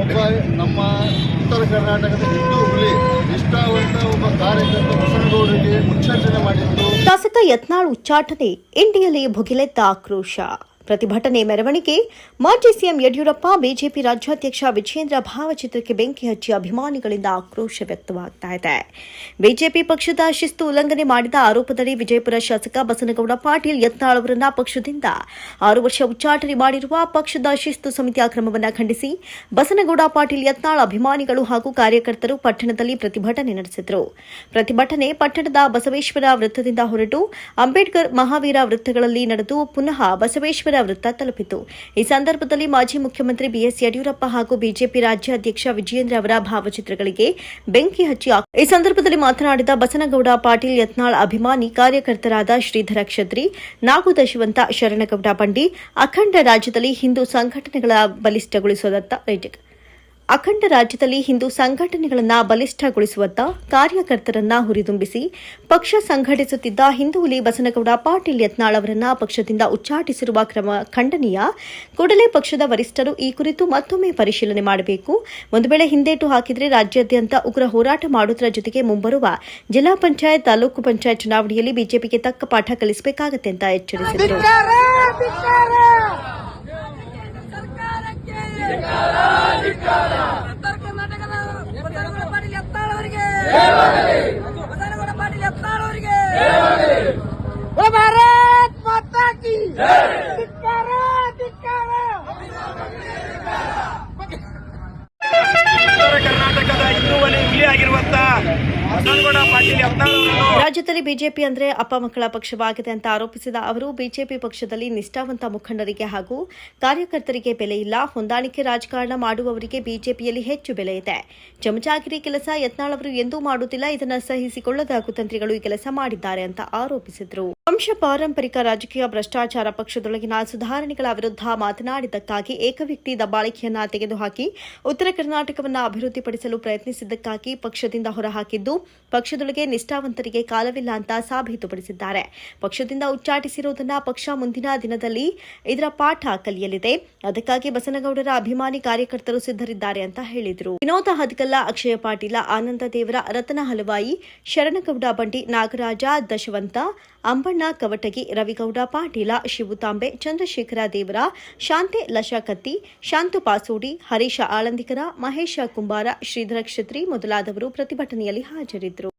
ಒಬ್ಬ ನಮ್ಮ ಉತ್ತರ ಕರ್ನಾಟಕದ ಹಿಂದೂ ಹುಲಿ ನಿಷ್ಠಾವಂತ ಒಬ್ಬ ಕಾರ್ಯಕರ್ತ ಬಸನಗೌಡರಿಗೆ ಮುಚ್ಚರ್ಜನೆ ಮಾಡಿದ್ದು. ಶಾಸಕ ಯತ್ನಾಳ್ ಉಚ್ಚಾಟನೆ ಇಂಡಿಯಲ್ಲಿ ಭುಗಿಲೆದ್ದ ಆಕ್ರೋಶ. ಪ್ರತಿಭಟನೆ ಮೆರವಣಿಗೆ ಮಾಜಿ ಸಿಎಂ ಯಡಿಯೂರಪ್ಪ, ಬಿಜೆಪಿ ರಾಜ್ಯಾಧ್ಯಕ್ಷ ವಿಜೇಂದ್ರ ಭಾವಚಿತ್ರಕ್ಕೆ ಬೆಂಕಿ ಹಚ್ಚಿ ಅಭಿಮಾನಿಗಳಿಂದ ಆಕ್ರೋಶ ವ್ಯಕ್ತವಾಗ್ತಾ ಇದೆ. ಬಿಜೆಪಿ ಪಕ್ಷದ ಶಿಸ್ತು ಉಲ್ಲಂಘನೆ ಮಾಡಿದ ಆರೋಪದಡಿ ವಿಜಯಪುರ ಶಾಸಕ ಬಸನಗೌಡ ಪಾಟೀಲ್ ಯತ್ನಾಳ್ ಅವರನ್ನ ಪಕ್ಷದಿಂದ ಆರು ವರ್ಷ ಉಚ್ಚಾಟನೆ ಮಾಡಿರುವ ಪಕ್ಷದ ಶಿಸ್ತು ಸಮಿತಿಯ ಕ್ರಮವನ್ನು ಖಂಡಿಸಿ ಬಸನಗೌಡ, ಪಾಟೀಲ್ ಯತ್ನಾಳ ಅಭಿಮಾನಿಗಳು ಹಾಗೂ ಕಾರ್ಯಕರ್ತರು ಪಟ್ಟಣದಲ್ಲಿ ಪ್ರತಿಭಟನೆ ನಡೆಸಿದರು. ಪ್ರತಿಭಟನೆ ಪಟ್ಟಣದ ಬಸವೇಶ್ವರ ವೃತ್ತದಿಂದ ಹೊರಟು ಅಂಬೇಡ್ಕರ್ ಮಹಾವೀರ ವೃತ್ತಗಳಲ್ಲಿ ನಡೆದು ಪುನಃ ಬಸವೇಶ್ವರ ವೃತ್ತ ತಲುಪಿತು ಈ ಸಂದರ್ಭದಲ್ಲಿ ಮಾಜಿ ಮುಖ್ಯಮಂತ್ರಿ ಬಿಎಸ್ ಯಡಿಯೂರಪ್ಪ ಹಾಗೂ ಬಿಜೆಪಿ ರಾಜ್ಯಾಧ್ಯಕ್ಷ ವಿಜಯೇಂದ್ರ ಅವರ ಭಾವಚಿತ್ರಗಳಿಗೆ ಬೆಂಕಿ ಹಚ್ಚಿ ಈ ಸಂದರ್ಭದಲ್ಲಿ ಮಾತನಾಡಿದ ಬಸನಗೌಡ ಪಾಟೀಲ್ ಯತ್ನಾಳ್ ಅಭಿಮಾನಿ ಕಾರ್ಯಕರ್ತರಾದ ಶ್ರೀಧರ ಕ್ಷತ್ರಿ, ನಾಗು ದಶವಂತ ಶರಣಗೌಡ ಬಂಡಿ ಅಖಂಡ ರಾಜ್ಯದಲ್ಲಿ ಹಿಂದೂ ಸಂಘಟನೆಗಳ ಬಲಿಷ್ಠಗೊಳಿಸುವುದತ್ತ ರೈಟ್. ಅಖಂಡ ರಾಜ್ಯದಲ್ಲಿ ಹಿಂದೂ ಸಂಘಟನೆಗಳನ್ನು ಬಲಿಷ್ಠಗೊಳಿಸುವತ್ತ ಕಾರ್ಯಕರ್ತರನ್ನ ಹುರಿದುಂಬಿಸಿ ಪಕ್ಷ ಸಂಘಟಿಸುತ್ತಿದ್ದ ಹಿಂದೂಲಿ ಬಸನಗೌಡ ಪಾಟೀಲ್ ಯತ್ನಾಳ್ ಅವರನ್ನ ಪಕ್ಷದಿಂದ ಉಚ್ಚಾಟಿಸಿರುವ ಕ್ರಮ ಖಂಡನೀಯ. ಕೂಡಲೇ ಪಕ್ಷದ ವರಿಷ್ಠರು ಈ ಕುರಿತು ಮತ್ತೊಮ್ಮೆ ಪರಿಶೀಲನೆ ಮಾಡಬೇಕು. ಒಂದು ವೇಳೆ ಹಿಂದೇಟು ಹಾಕಿದರೆ ರಾಜ್ಯಾದ್ಯಂತ ಉಗ್ರ ಹೋರಾಟ ಮಾಡುವುದರ ಜೊತೆಗೆ ಮುಂಬರುವ ಜಿಲ್ಲಾ ಪಂಚಾಯತ್, ತಾಲೂಕು ಪಂಚಾಯತ್ ಚುನಾವಣೆಯಲ್ಲಿ ಬಿಜೆಪಿಗೆ ತಕ್ಕ ಪಾಠ ಕಲಿಸಬೇಕಾಗತ್ತೆ ಅಂತ ಎಚ್ಚರಿಸಿದರು. ಉತ್ತರ ರಾಜ್ಯದಲ್ಲಿ ಬಿಜೆಪಿ ಅಂದ್ರೆ ಅಪ್ಪ ಮಕ್ಕಳ ಪಕ್ಷವಾಗಿದೆ ಅಂತ ಆರೋಪಿಸಿದ ಅವರು, ಬಿಜೆಪಿ ಪಕ್ಷದಲ್ಲಿ ನಿಷ್ಠಾವಂತ ಮುಖಂಡರಿಗೆ ಹಾಗೂ ಕಾರ್ಯಕರ್ತರಿಗೆ ಬೆಲೆ ಇಲ್ಲ, ಹೊಂದಾಣಿಕೆ ರಾಜಕಾರಣ ಮಾಡುವವರಿಗೆ ಬಿಜೆಪಿಯಲ್ಲಿ ಹೆಚ್ಚು ಬೆಲೆ ಇದೆ. ಚಮಚಾಗಿರಿ ಕೆಲಸ ಯತ್ನಾಳ್ ಅವರು ಎಂದೂ ಮಾಡುತ್ತಿಲ್ಲ, ಇದನ್ನು ಸಹಿಸಿಕೊಳ್ಳದ ಕುತಂತ್ರಿಗಳು ಈ ಕೆಲಸ ಮಾಡಿದ್ದಾರೆ ಅಂತ ಆರೋಪಿಸಿದರು. ವಂಶ ಪಾರಂಪರಿಕ ರಾಜಕೀಯ ಭ್ರಷ್ಟಾಚಾರ ಪಕ್ಷದೊಳಗಿನ ಸುಧಾರಣೆಗಳ ವಿರುದ್ಧ ಮಾತನಾಡಿದ್ದಕ್ಕಾಗಿ ಏಕವ್ಯಕ್ತಿ ದಬ್ಬಾಳಿಕೆಯನ್ನ ತೆಗೆದುಹಾಕಿ ಉತ್ತರ ಕರ್ನಾಟಕವನ್ನು ಅಭಿವೃದ್ಧಿಪಡಿಸಲು ಪ್ರಯತ್ನಿಸಿದ್ದಕ್ಕಾಗಿ ಪಕ್ಷದಿಂದ ಹೊರಹಾಕಿದ್ದು, ಪಕ್ಷದೊಳಗೆ ನಿಷ್ಠಾವಂತರಿಗೆ ಕಾಲವಿಲ್ಲ ಅಂತ ಸಾಬೀತುಪಡಿಸಿದ್ದಾರೆ. ಪಕ್ಷದಿಂದ ಉಚ್ಚಾಟಿಸಿರುವುದನ್ನ ಪಕ್ಷ ಮುಂದಿನ ದಿನದಲ್ಲಿ ಇದರ ಪಾಠ ಕಲಿಯಲಿದೆ. ಅದಕ್ಕಾಗಿ ಬಸನಗೌಡರ ಅಭಿಮಾನಿ ಕಾರ್ಯಕರ್ತರು ಸಿದ್ಧರಿದ್ದಾರೆ ಅಂತ ಹೇಳಿದರು. ವಿನೋದ ಹದಗಲ್ಲ, ಅಕ್ಷಯ ಪಾಟೀಲ, ಆನಂದ ದೇವರ, ರತನ ಹಲವಾಯಿ, ಶರಣಗೌಡ ಬಂಡಿ, ನಾಗರಾಜ, ದಶವಂತ, ಅಂಬಣ್ಣ ಕವಟಗಿ ರವಿಗೌಡ, ಪಾಟೀಲ, ಶಿವುತಾಂಬೆ, ಚಂದ್ರಶೇಖರ ದೇವರ, ಶಾಂತೆ ಲಶಾಕತ್ತಿ, ಶಾಂತು ಪಾಸೋಡಿ, ಹರೀಶ ಆಳಂದಿಕರ, ಮಹೇಶ ಕುಂಬಾರ, ಶ್ರೀಧರ ಕ್ಷತ್ರಿ ಮೊದಲಾದವರು ಪ್ರತಿಭಟನೆಯಲ್ಲಿ ಹಾಜರಿದ್ದರು.